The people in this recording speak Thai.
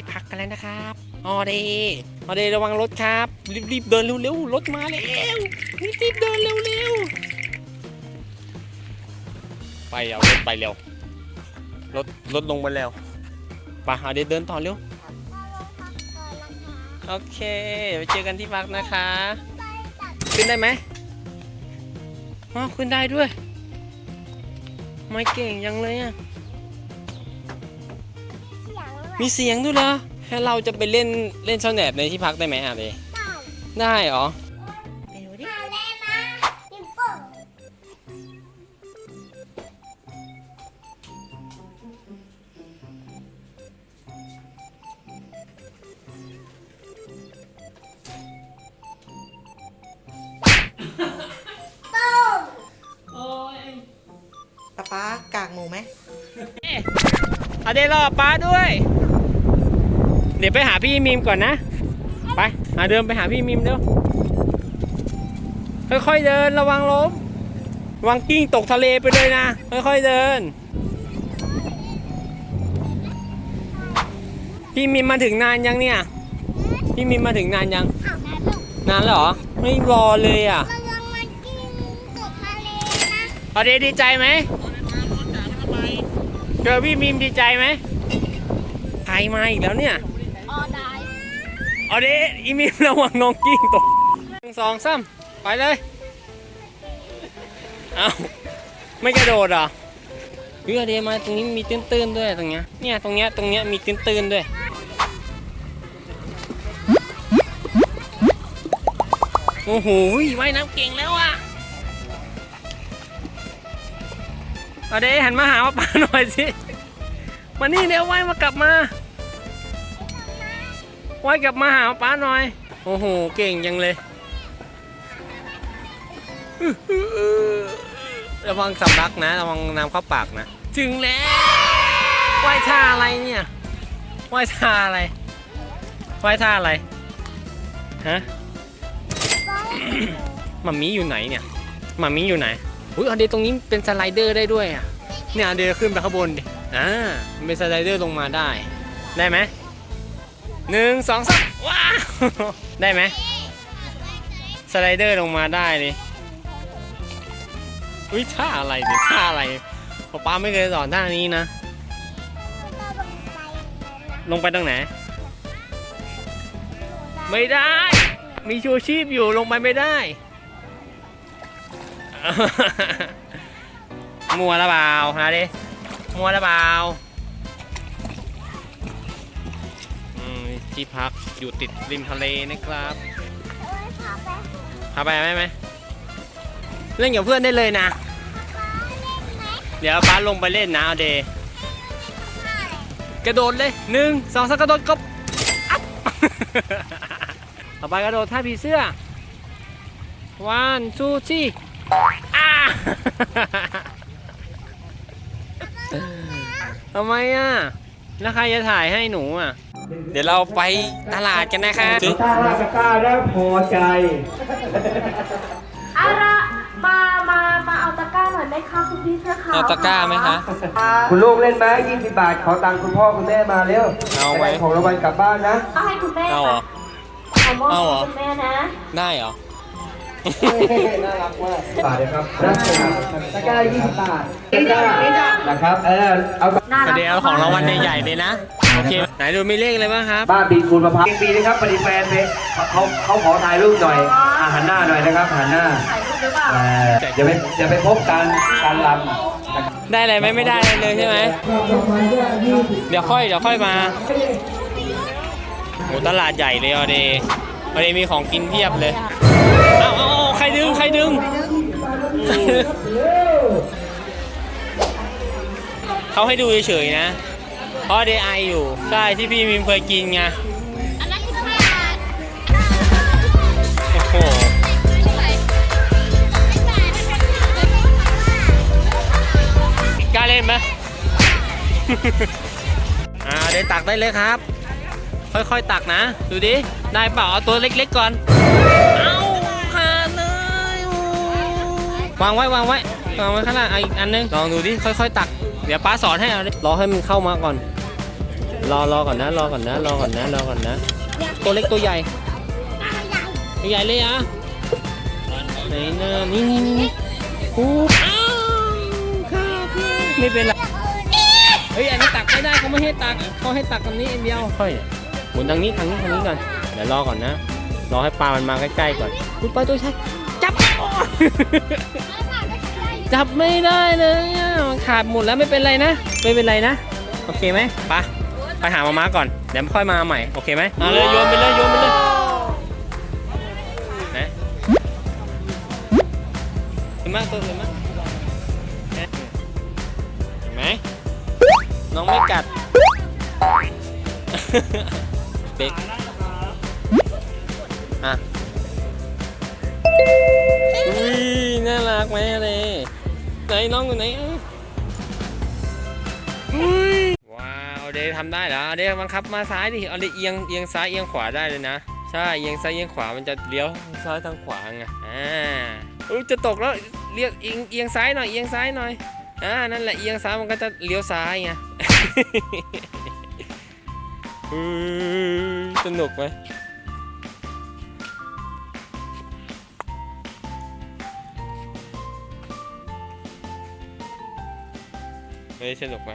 ที่พักกันแล้วนะครับออเดย์ออเดย์ระวังรถครับ รีบๆเดินเร็วๆรถมาแล้วรีบๆเดินเร็วๆไปเอารถไปเร็วรถรถลงไปแล้วไปออเดย์เดินต่อเร็วโอเคไปเจอกันที่พักนะคะ ขึ้นได้ไหมอ๋อขึ้นได้ด้วย ไม่เก่งยังเลยอะ มีเสียงด้วยเหรอให้เราจะไปเล่นเล่นซ่อนแอบในที่พักได้ไหมอะเดได้เหรอไปดูดิป๊าป๊ากากหมูไหมเอาเดรอป้าด้วย เดี๋ยวไปหาพี่มิมก่อนนะ ไปหาเดินไปหาพี่มิมเร็วค่อยๆเดินระวังล้มระวังกิ้งตกทะเลไปเลยนะ ค่อยๆเดิน พี่มิมมาถึงนานยังเนี่ย พี่มิมมาถึงนานยัง นานแล้วเหรอ ไม่รอเลยอะเรายังมากินตกทะเลนะเอาเดดีใจไหมเจอพี่มิมดีใจไหมใครมาอีกแล้วเนี่ยออได้ เอาเดอีมิมระวังน้องกิ้งตกหนึ่งสองสามไปเลย เอาไม่กระโดดเหรอเฮ้ยเอเดมาตรงนี้มีตื้นๆด้วยตรงเนี้ย เนี่ยตรงเนี้ยตรงเนี้ยมีตื้นๆด้วย โอ้โหว่ายน้ำเก่งแล้วอะเอาเดหันมาหาว่าป้าหน่อยสิ มานี่เดี๋ยวว่ายมากลับมา ว่ายกลับมาหาป้าหน่อย โอ้โห เก่งจังเลยระวังสำลักนะระวังน้ำเข้าปากนะ ถึงแล้วว่ายท่าอะไรเนี่ยว่ายท่าอะไรว่ายท่าอะไร ฮะมัมมี่อยู่ไหนเนี่ยมัมมี่อยู่ไหนอุ้ยเอาเดยตรงนี้เป็นสไลเดอร์ได้ด้วยอะเนี่ยเอาเดยขึ้นไปข้างบนดิอ่ามันเป็นสไลเดอร์ลงมาได้ ได้ไหม หนึ่งสองสามว้าวได้ไหมสไลเดอร์ลงมาได้เลยอุ้ยท่าอะไรเนี่ยท่าอะไรป๊าป๊าไม่เคยสอนท่านี้นะ ลงไปตรงไหน ไม่ได้ มีชูชีพอยู่ลงไปไม่ได้ มัวละเปล่าฮะดิมัวละเปล่า ที่พักอยู่ติดริมทะเลนะครับพาไปไหมไหมเล่นกับเพื่อนได้เลยนะ เดี๋ยวป้าลงไปเล่นนะเอาเดย์กระโดดเลยหนึ่งสองสามกระโดดกบอัพต่อไปกระโดดท่าผีเสื้อวันซูซี่อ่าทำไมอะ แล้วใครจะถ่ายให้หนูอะ เดี๋ยวเราไปตลาดกันนะคะถ้าราชกล้าแล้วพอใจเอาละมา มา มาเอาตะกร้าหน่อยไหมคะคุณพี่เสื้อขาวเอาตะกร้าไหมคะ คุณลูกเล่นไหม20 บาท ขอตังค์คุณพ่อคุณแม่มาเร็วเอาไว้ด้ของรางวัลกลับบ้านนะ เอาให้คุณแม่เอาเหรอเอามอบเอาเหรอ ให้คุณแม่นะ ได้เหรอ น่ารักมากบาทเลยครับรักผมตะกร้า20 บาทตะกร้านะครับ เออ เอา น่ารักเดี๋ยวเอาของรางวัลใหญ่ๆเลยนะ โอเคไหนดูมีเลขอะไรบ้างครับ บ้านปีนคูณมะพร้าวปีนะครับปฏิแฟนเลยเขาเขาขอถ่ายรูปหน่อยอะหันหน้าหน่อยนะครับหันหน้าถ่ายรูปหรือเปล่าเอออย่าไปอย่าไปพบการการลำนะครับได้อะไรไหมไม่ได้อะไรเลยใช่ไหม เดี๋ยวค่อยเดี๋ยวค่อยมาโหตลาดใหญ่เลยออเดย์ออเดย์มีของกินเพียบเลย เอาเอาเอาใครดึง ใครดึง เขาให้ดูเฉยๆนะ เพราะเดย์ไออยู่ ใช่ที่พี่มิมเคยกินไง อันนั้นคือผ้าโอ้โห กล้าเล่นไหม อ่าเดยวตักได้เลยครับ ค่อยๆตักนะ ดูดิ ได้เปล่าเอาตัวเล็กๆก่อน เอาขาดเลยวางไว้วางไว้วางไว้ข้างล่างเอาอีกอันนึง ลองดูดิ ค่อยๆตัก เดี๋ยวป้าสอนให้เอาดิรอให้มันเข้ามาก่อน รอรอก่อนนะรอก่อนนะรอก่อนนะรอก่อนนะ ตัวเล็กตัวใหญ่ ตัวใหญ่เลยอะไหนนะนี่นี่นี่นี่ปุ๊บอ้าวครับไม่เป็นไรเฮ้ยอันนี้ตักไม่ได้เขาไม่ให้ตักเขาให้ตักตรงนี้อันเดียวค่อยหมุนทางนี้ทางนี้ทางนี้ก่อนเดี๋ยวรอก่อนนะรอให้ปลามันมาใกล้ๆก่อนคุณปลาตัวใช่จับจับไม่ได้เลยขาดหมดแล้วไม่เป็นไรนะ ไม่เป็นไรนะ โอเคไหมไปะ ไปหามาม้าก่อน เดี๋ยวค่อยมาใหม่ โอเคไหมเอาเลยโยนไปเลยโยนไปเลยนะเห็นไหมตัวเห็นไหมเห็นไหมน้องไม่กัดเบกอะอุ้ยน่ารักไหมอะไรไหนน้องอยู่ไหนอะอุ้ยว้าว เดย์ทำได้เหรอเดย์บังคับมาซ้ายดิเอาเดย์เอียงเอียงซ้ายเอียงขวาได้เลยนะใช่เอียงซ้ายเอียงขวามันจะเลี้ยวซ้ายทางขวาไงอ่าอุ้ยจะตกแล้วเรียกเอียงเอียงซ้ายหน่อยเอียงซ้ายหน่อยอ่านั่นแหละเอียงซ้ายมันก็จะเลี้ยวซ้ายไงสนุกไหมเฮ้ยสนุกไหม